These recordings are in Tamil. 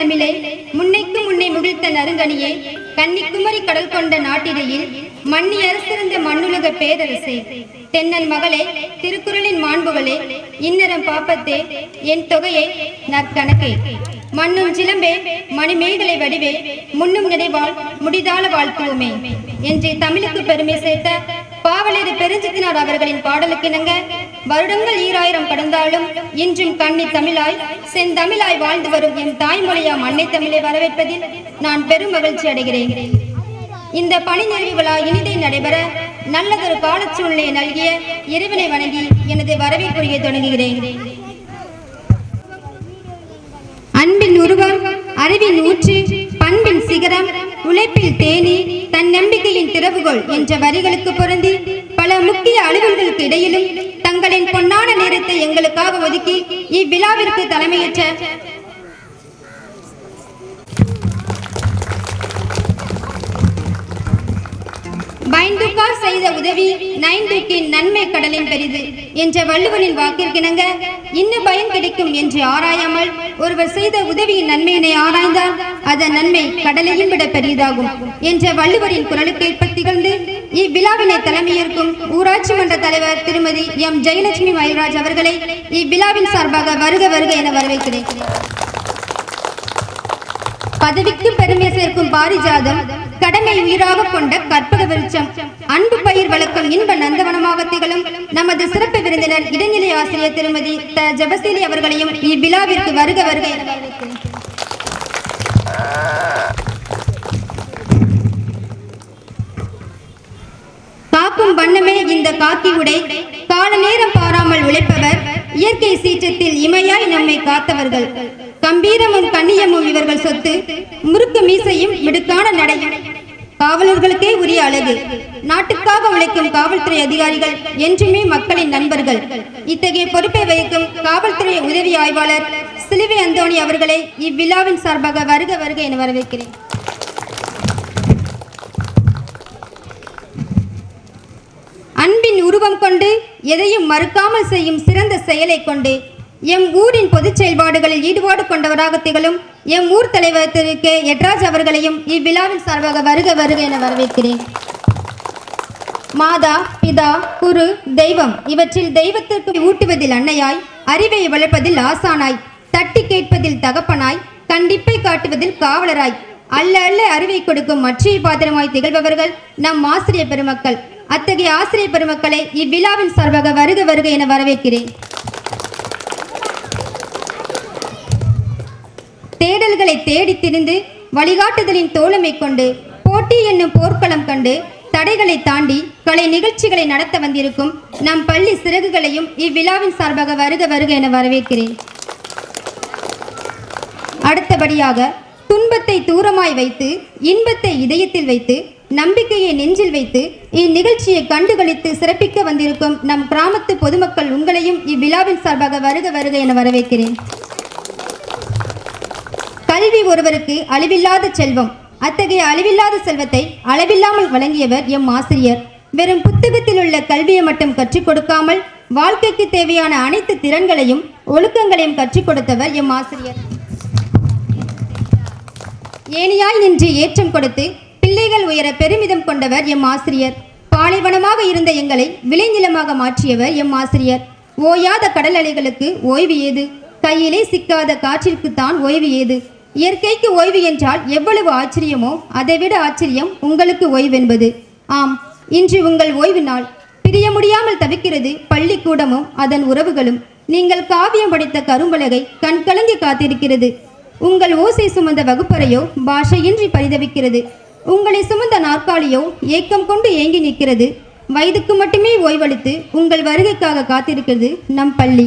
தமிழே முன்னைக்கு முன்னே முகிழ்த்த நறுங்கணியே கன்னிக்குமரி கடல் கொண்ட நாட்டிடையில் மன்னி அரசிருந்த மண்ணுலக பேரரசே. தென்னன் மகளே திருக்குறளின் மாண்புகளே இன்னரம் பாப்பத்தே என் தொகையை நற்கணக்கே. மண்ணும் சிலம்பே மணிமேகலை வடிவே முன்னும் நினைவால் முடிதால வாழ்த்துவோமே. என்று தமிழுக்கு பெருமை சேர்த்த பாவலர் பெருஞ்சித்தினார் அவர்களின் பாடலுக்கிணங்க வருடங்கள் ஈராயிரம் கடந்தாலும் இன்றும் கண்ணி தமிழாய் செந்தமிழாய் வாழ்ந்து வரும் என் தாய்மொழியாம் அன்னை தமிழை வரவேற்பதில் நான் பெரும் மகிழ்ச்சி அடைகிறேன். இந்த பணி நிறைவு விழா நடைபெற நல்லதொரு கால சூழ்நிலையை நல்கிய இறைவனை வணங்கி எனது வரவேற்புரிய தொடங்குகிறேன். அன்பின் உருவம் அறிவின் ஊற்று பண்பின் சிகரம் உழைப்பில் தேனி தன் நம்பிக்கையின் திறவுகோள் என்ற வரிகளுக்கு பொருந்தி பல முக்கிய அலுவல்களுக்கு இடையிலும் தங்களின் பொன்னான நேரத்தை எங்களுக்காக ஒதுக்கி இவ்விழாவிற்கு தலைமையேற்ற பைந்துக்கார் செய்த உதவி நைந்துக்கின் நன்மை கடலின் பெரிது. என்ற வள்ளுவனின் வாக்கிற்கிணங்க இன்ன பயன் கிடைக்கும் என்று ஆராயாமல் ஒருவர் செய்த உதவியின் நன்மையினை ஆராய்ந்தால் அதன் நன்மை கடலையும் விட பெரியதாகும் என்ற வள்ளுவரின் குரலுக்கேற்ப திகழ்ந்து இவ்விழாவினை தலைமையேற்கும் ஊராட்சி மன்ற தலைவர் திருமதி எம். ஜெயலட்சுமி மயூராஜ் அவர்களை இவ்விழாவின் சார்பாக வருக வருக என வரவேற்கிறேன். பதவிக்கு பெருமை சேர்க்கும் பாரிஜாதம் கடமை உயிராக கொண்ட கற்பக வெளிச்சம் அன்பு பயிர் வழக்கம் இன்ப நந்தவனமாக திகழும் நமது சிறப்பு விருந்தினர் இடைநிலை ஆசிரியர் திருமதி த. ஜபசீலி அவர்களையும் இவ்விழாவிற்கு வருக வருக. காக்கும் வண்ணமே இந்த காக்கி உடை. கால நேரம் பாராமல் உழைப்பவர் இயற்கை சீற்றத்தில் இமையாய் நம்மை காத்தவர்கள். கம்பீரமும் கண்ணியமும் இவர்கள் சொத்து காவலர்களுக்கே உரிய அழகு. நாட்டுக்காக உழைக்கும் காவல்துறை அதிகாரிகள் என்றுமே மக்களின் நண்பர்கள். இத்தகைய பொறுப்பை வகிக்கும் காவல்துறை உதவி ஆய்வாளர் சிலுவை அந்தோணி அவர்களை இவ்விழாவின் சார்பாக வருக வருக என வரவேற்கிறேன். அன்பின் உருவம் கொண்டு எதையும் மறுக்காமல் செய்யும் சிறந்த செயலை கொண்டு எம் ஊரின் பொதுச் செயல்பாடுகளில் ஈடுபாடு கொண்டவராக திகழும் எம் ஊர் தலைவர் திரு கே எட்ராஜ் அவர்களையும் இவ்விழாவின் சார்பாக வருக வருக என வரவேற்கிறேன். மாதா பிதா குரு தெய்வம் இவற்றில் தெய்வத்திற்கு ஊட்டுவதில் அன்னையாய் அறிவை வளர்ப்பதில் ஆசானாய் தட்டி கேட்பதில் தகப்பனாய் கண்டிப்பை காட்டுவதில் காவலராய் அல்ல அல்ல அறிவை கொடுக்கும் மற்றைய பாத்திரமாய் திகழ்பவர்கள் நம் ஆசிரியர் பெருமக்கள். அத்தகைய ஆசிரியர் பெருமக்களை இவ்விழாவின் சார்பாக வருக வருக என வரவேற்கிறேன். தேடல்களை தேடி திரிந்து வழிகாட்டுதலின் தோழமை கொண்டு போட்டி என்னும் போர்க்களம் கண்டு தடைகளை தாண்டி கலை நிகழ்ச்சிகளை நடத்த வந்திருக்கும் நம் பள்ளி சிறகுகளையும் இவ்விழாவின் சார்பாக வருக வருக என வரவேற்கிறேன். அடுத்தபடியாக துன்பத்தை தூரமாய் வைத்து இன்பத்தை இதயத்தில் வைத்து நம்பிக்கையை நெஞ்சில் வைத்து இந்நிகழ்ச்சியை கண்டுகளித்து சிறப்பிக்க வந்திருக்கும் நம் கிராமத்து பொதுமக்கள் உங்களையும் இவ்விழாவின் சார்பாக வருக வருக என வரவேற்கிறேன். கல்வி ஒருவருக்கு அழிவில்லாத செல்வம். அத்தகைய அழிவில்லாத செல்வத்தை அளவில்லாமல் வழங்கியவர் எம் ஆசிரியர். வெறும் புத்தகத்தில் உள்ள கல்வியை மட்டும் கற்றுக் கொடுக்காமல் வாழ்க்கைக்கு தேவையான அனைத்து திறன்களையும் ஒழுக்கங்களையும் கற்றுக் கொடுத்தவர் எம் ஆசிரியர். ஏனியாய் நின்று ஏற்றம் கொடுத்து பிள்ளைகள் உயர பெருமிதம் கொண்டவர் எம் ஆசிரியர். பாலைவனமாக இருந்த எங்களை விளைநிலமாக மாற்றியவர் எம் ஆசிரியர். ஓயாத கடல் அலைகளுக்கு ஓய்வு ஏது? கையிலே சிக்காத காற்றிற்குத்தான் ஓய்வு ஏது? இயற்கைக்கு ஓய்வு என்றால் எவ்வளவு ஆச்சரியமோ அதைவிட ஆச்சரியம் உங்களுக்கு ஓய்வென்பது. ஆம் இன்று உங்கள் ஓய்வு நாள். பிரிய முடியாமல் தவிக்கிறது பள்ளிக்கூடமும் அதன் உறவுகளும். நீங்கள் காவியம் படித்த கரும்பலகை கண்கலங்கி காத்திருக்கிறது. உங்கள் ஓசை சுமந்த வகுப்பறையோ பாஷையின்றி பரிதவிக்கிறது. உங்களை சுமந்த நாற்காலியோ ஏக்கம் கொண்டு ஏங்கி நிற்கிறது. வயதுக்கு மட்டுமே ஓய்வளித்து உங்கள் வருகைக்காக காத்திருக்கிறது நம் பள்ளி.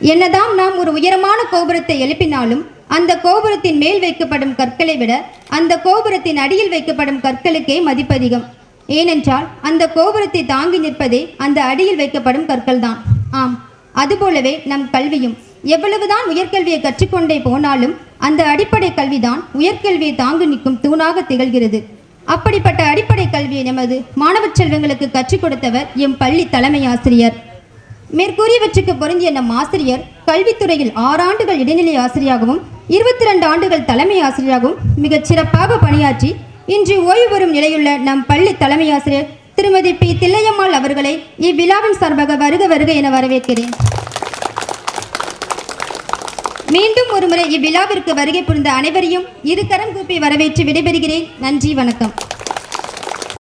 என்னதான் நாம் ஒரு உயரமான கோபுரத்தை எழுப்பினாலும் அந்த கோபுரத்தின் மேல் வைக்கப்படும் கற்களை விட அந்த கோபுரத்தின் அடியில் வைக்கப்படும் கற்களுக்கே மதிப்பதிகம். ஏனென்றால் அந்த கோபுரத்தை தாங்கி நிற்பதே அந்த அடியில் வைக்கப்படும் கற்கள்தான். ஆம் அதுபோலவே நம் கல்வியும். எவ்வளவுதான் உயர்கல்வியை கற்றுக்கொண்டே போனாலும் அந்த அடிப்படை கல்விதான் உயர்கல்வியை தாங்கி நிற்கும் தூணாக திகழ்கிறது. அப்படிப்பட்ட அடிப்படை கல்வியை நமது மாணவச் செல்வங்களுக்கு கற்றுக் கொடுத்தவர் எம் பள்ளி தலைமை ஆசிரியர். மேற்கூறியவற்றுக்கு பொருந்திய நம் ஆசிரியர் கல்வித்துறையில் ஆறு ஆண்டுகள் இடைநிலை ஆசிரியராகவும் இருபத்தி ரெண்டு ஆண்டுகள் தலைமை ஆசிரியராகவும் மிகச் சிறப்பாக பணியாற்றி இன்று ஓய்வு பெறும் நிலையுள்ள நம் பள்ளி தலைமை ஆசிரியர் திருமதி பி. தில்லையம்மாள் அவர்களை இவ்விழாவின் சார்பாக வருக வருக என வரவேற்கிறேன். மீண்டும் ஒருமுறை இவ்விழாவிற்கு வருகை புரிந்த அனைவரையும் இருகரம் கூப்பி வரவேற்று விடைபெறுகிறேன். நன்றி வணக்கம்.